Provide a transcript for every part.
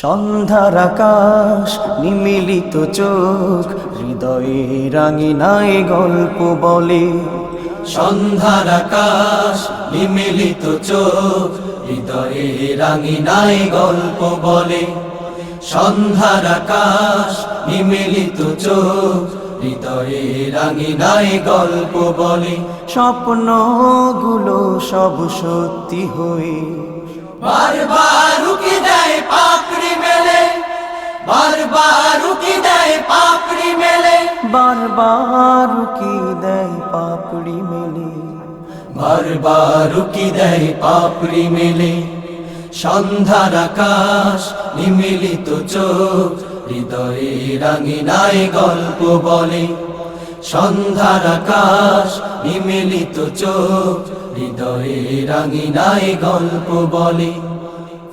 সন্ধ্যার আকাশ, নিমিলিত চোখ, হৃদয়ে রাঙিনায় গল্প বলে। সন্ধ্যার আকাশ, নিমিলিত চোখ, হৃদয়ে রাঙিনায় গল্প বলে। সন্ধ্যার আকাশ, নিমিলিত চোখ, হৃদয়ে রাঙিনায় গল্প বলে। স্বপ্নগুলো সব সত্যি হয়ে। বারবার উকি বারবার উকি দেয় পাপড়ি মেলে। বারবার কি দেয় পাপড়ি মেলে। বারবার উকি দেয় পাপড়ি মেলে। সন্ধ্যার আকাশ নিমিলিত চোখ হৃদয়ে রাঙিনায় গল্প বলে। সন্ধ্যার আকাশ নিমিলিত চোখ হৃদয়ে রাঙিনায় গল্প বলে।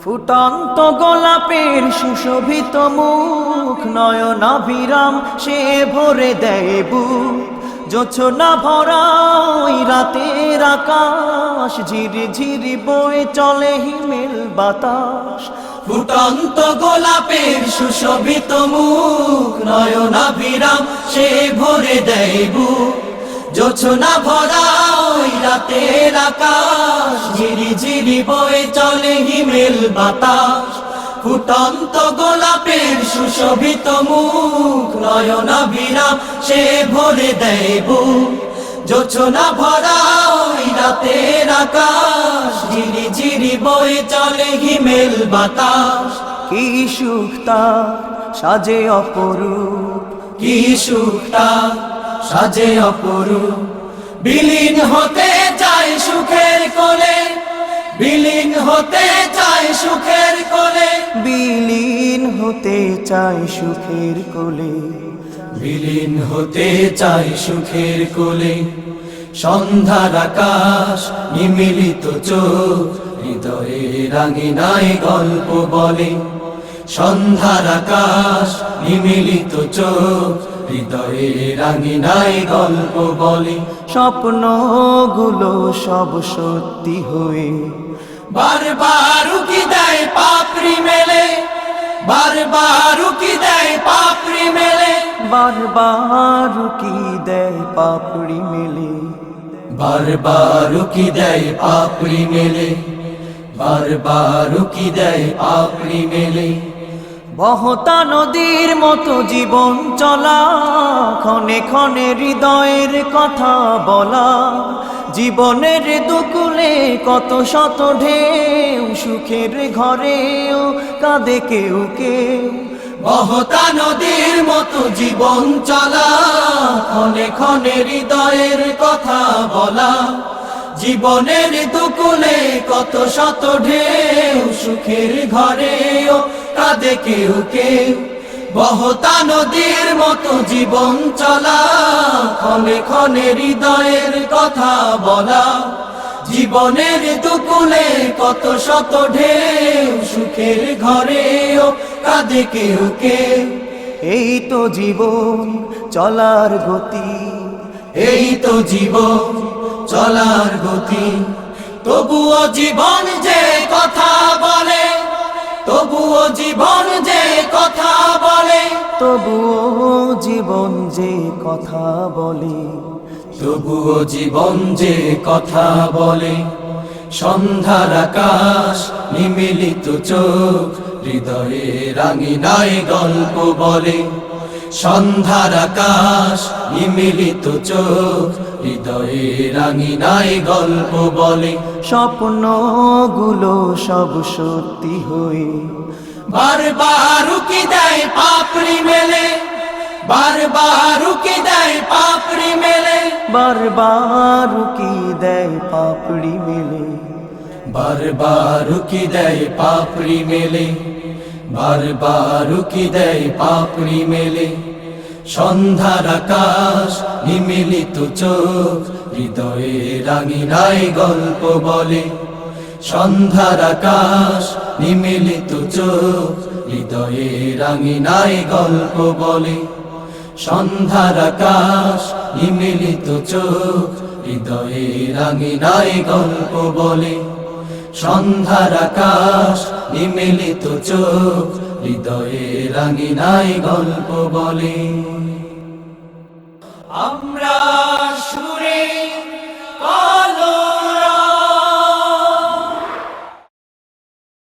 ফুটন্ত গোলাপের সুশোভিত মুখ, নয়নাভিরাম সে ভরে দেয় বুক। জোছনা রাতের আকাশ ঝিরি ঝিরি বয়ে চলে হিমেল বাতাস। ফুটন্ত গোলাপের সুশোভিত মুখ, নয়নাভিরাম সে ভরে দেয় বুক। জোছনা রাতের আকাশ ঝিরি ঝিরি বয়ে চলে হিমেল বাতাস। ফুটন্ত গোলাপের সুশোভিত মুখ নয়নাভিরাম সে ভরে দেয় বুক। জোছনা ভরা ওই রাতের আকাশ ঝিরি ঝিরি বয়ে চলে হিমেল বাতাস। কি সুখ তার সাজে অপরূপ। কি সুখটা সাজে অপরূপ। বিলীন হতে চায় সুখের কোলে বিলীন হতে চায় সুখের কোলে। বিলীন হতে চায় সুখের কোলে। বিলীন হতে চায় সুখের কোলে। সন্ধ্যার আকাশ নিমিলিত চোখ হৃদয়ে রাঙিনায় গল্প বলে। সন্ধ্যার আকাশ নিমিলিত চোখ হৃদয়ে রাঙিনায় গল্প বলে। স্বপ্নগুলো সব সত্যি হয়ে। বারবার উকি দেয় পাপড়ি মেলে। বারবার উকি দেয় পাপড়ি মেলে। বারবার কি দেয় পাপড়ি মেলে। বারবার উকি দেয় পাপড়ি মেলে। বারবার উকি দেয় পাপড়ি মেলে। বহতা নদীর মতো জীবন চলা, ক্ষণে ক্ষণে হৃদয়ের কথা বলা, জীবনের দুকুলে কত শত ঢেউ, সুখের ঘরেও কাঁদে কেউ কেউ। বহতা নদীর মতো জীবন চলা, ক্ষণে ক্ষণে হৃদয়ের কথা বলা, জীবনের দুকুলে কত শত ঢেউ, সুখের ঘরেও কাঁদে কেউ কেউ বহতা নদীর মতো জীবন চলা ক্ষণে ক্ষণে হৃদয়ের কথা বলা জীবনের দুকুলে কত শত ঢেউ সুখের ঘরেও কাঁদে কেউ কেউ। এই তো জীবন চলার গতি। এই তো জীবন চলার গতি। তবুও জীবন যে কথা বলে জীবন যে কথা বলে তবুও জীবন যে কথা বলে। তবুও জীবন যে কথা বলে। সন্ধ্যার আকাশ নিমিলিত চোখ হৃদয়ে রাঙিনায় গল্প বলে। সন্ধ্যার আকাশ, নিমিলিত চোখ, হৃদয়ে রাঙিনায় গল্প বলে। স্বপ্নগুলো সব সত্যি হয়ে। বারবার উকি দেয় পাপড়ি মেলে। বারবার উকি দেয় পাপড়ি মেলে। বারবার কি দেয় পাপড়ি মেলে। বারবার উকি দেয় পাপড়ি মেলে। বারবার উকি দেয় পাপড়ি মেলে। সন্ধ্যার আকাশ নিমিলিত চোখ হৃদয়ে রাঙিনায় গল্প বলে। সন্ধ্যার আকাশ নিমিলিত চোখ হৃদয়ে রাঙিনায় গল্প বলে। সন্ধ্যার আকাশ নিমিলিত চোখ হৃদয়ে রাঙিনায় গল্প বলে। সন্ধ্যার আকাশ নিমেলিত চোখ হৃদয়ে রাঙিনাই গল্প বলে। আমরা